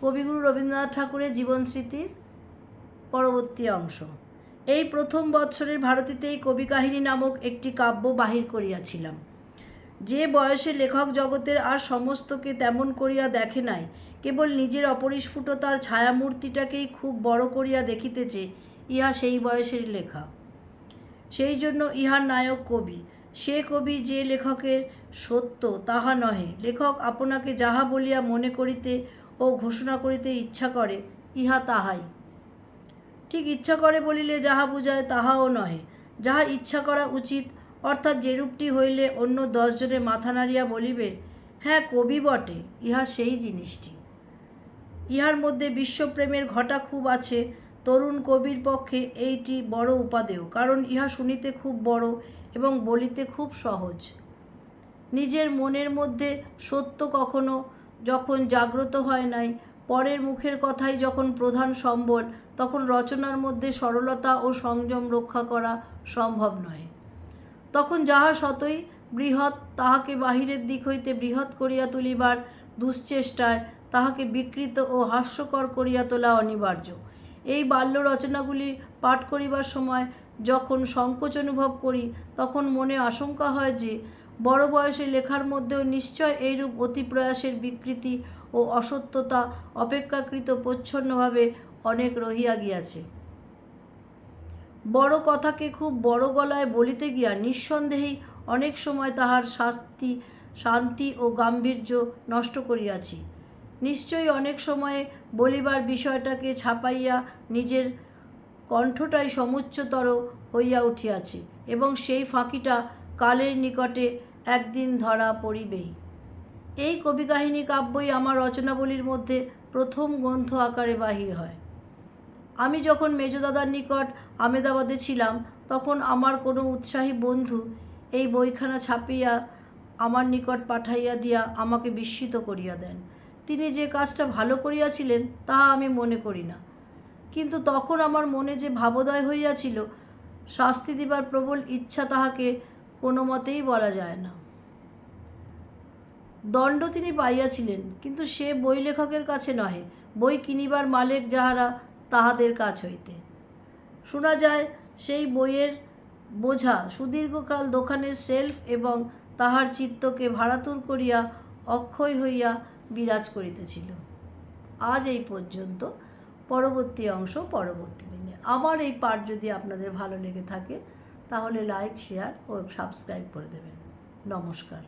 কবিগুরু রবীন্দ্রনাথ ঠাকুরের জীবন স্মৃতির পরবর্তী অংশ। এই প্রথম বৎসরের ভারতীতেই কবি কাহিনী নামক একটি কাব্য বাহির করিয়াছিলাম। যে বয়সে লেখক জগতের আর সমস্তকে তেমন করিয়া দেখে নাই, কেবল নিজের অপরিস্ফুটতার ছায়ামূর্তিটাকেই খুব বড় করিয়া দেখিতেছে ইহা সেই বয়সের লেখা। সেই জন্য ইহার নায়ক কবি, সে কবি যে লেখকের সত্য তাহা নহে। লেখক আপনাকে যাহা বলিয়া মনে করিতে ও ঘোষণা করিতে ইচ্ছা করে, ইহা তাহাই। ঠিক ইচ্ছা করে বলিলে যাহা বুঝায় তাহাও নহে। যাহা ইচ্ছা করা উচিত, অর্থাৎ যেরূপটি হইলে অন্য দশজনে মাথা নাড়িয়া বলিবে হ্যাঁ কবি বটে, ইহা সেই জিনিসটি। ইহার মধ্যে বিশ্বপ্রেমের ঘটা খুব আছে, তরুণ কবির পক্ষে এইটি বড় উপাদেয়, কারণ ইহা শুনিতে খুব বড় এবং বলিতে খুব সহজ। নিজের মনের মধ্যে সত্য কখনো যখন জাগ্রত হয় নাই, পরের মুখের কথাই যখন প্রধান সম্বল, তখন রচনার মধ্যে সরলতা ও সংযম রক্ষা করা সম্ভব নয় তখন যাহা সতই বৃহৎ, তাহাকে বাহিরের দিক হইতে বৃহৎ করিয়া তুলিবার দুশ্চেষ্টায়, তাহাকে বিকৃত ও হাস্যকর করিয়া তোলা অনিবার্য। এই বাল্য রচনাগুলি পাঠ করিবার সময় যখন সংকোচ অনুভব করি, তখন মনে আশঙ্কা হয় যে বড় বয়সে লেখার মধ্যেও নিশ্চয় এইরূপ অতি প্রয়াসের বিকৃতি ও অসত্যতা অপেক্ষাকৃত প্রচ্ছন্নভাবে অনেক রহিয়া গিয়াছে। বড় কথাকে খুব বড় গলায় বলিতে গিয়া নিঃসন্দেহেই অনেক সময় তাহার শাস্তি, শান্তি ও গাম্ভীর্য নষ্ট করিয়াছি। নিশ্চয়ই অনেক সময়ে বলিবার বিষয়টাকে ছাপাইয়া নিজের কণ্ঠটাই সমুচ্চতর হইয়া উঠিয়াছে এবং সেই ফাঁকিটা কালের নিকটে একদিন ধরা পড়িবেই। এই কবি কাহিনী কাব্যই আমার রচনাবলীর মধ্যে প্রথম গ্রন্থ আকারে বাহির হয়। আমি যখন মেজদাদার নিকট আমেদাবাদে ছিলাম, তখন আমার কোনো উৎসাহী বন্ধু এই বইখানা ছাপিয়া আমার নিকট পাঠাইয়া দিয়া আমাকে বিস্মিত করিয়া দেন। তিনি যে কাজটা ভালো করিয়াছিলেন, তাহা আমি মনে করি না। কিন্তু তখন আমার মনে যে ভাবোদয় হইয়াছিল, শাস্তি দিবার প্রবল ইচ্ছা তাহাকে কোনো মতেই বলা যায় না। দণ্ড তিনি পাইয়াছিলেন, কিন্তু সে বই লেখকের কাছে নহে, বই কিনিবার মালিক যাহারা তাহাদের কাছ হইতে। শোনা যায়, সেই বইয়ের বোঝা সুদীর্ঘকাল দোকানের সেলফ এবং তাহার চিত্তকে ভাড়াতুর করিয়া অক্ষয় হইয়া বিরাজ করিতেছিল। আজ এই পর্যন্ত, পরবর্তী অংশ পরবর্তী দিনে। আমার এই পাঠ যদি আপনাদের ভালো লেগে থাকে তাহলে লাইক শেয়ার ও সাবস্ক্রাইব করে দেবেন। নমস্কার।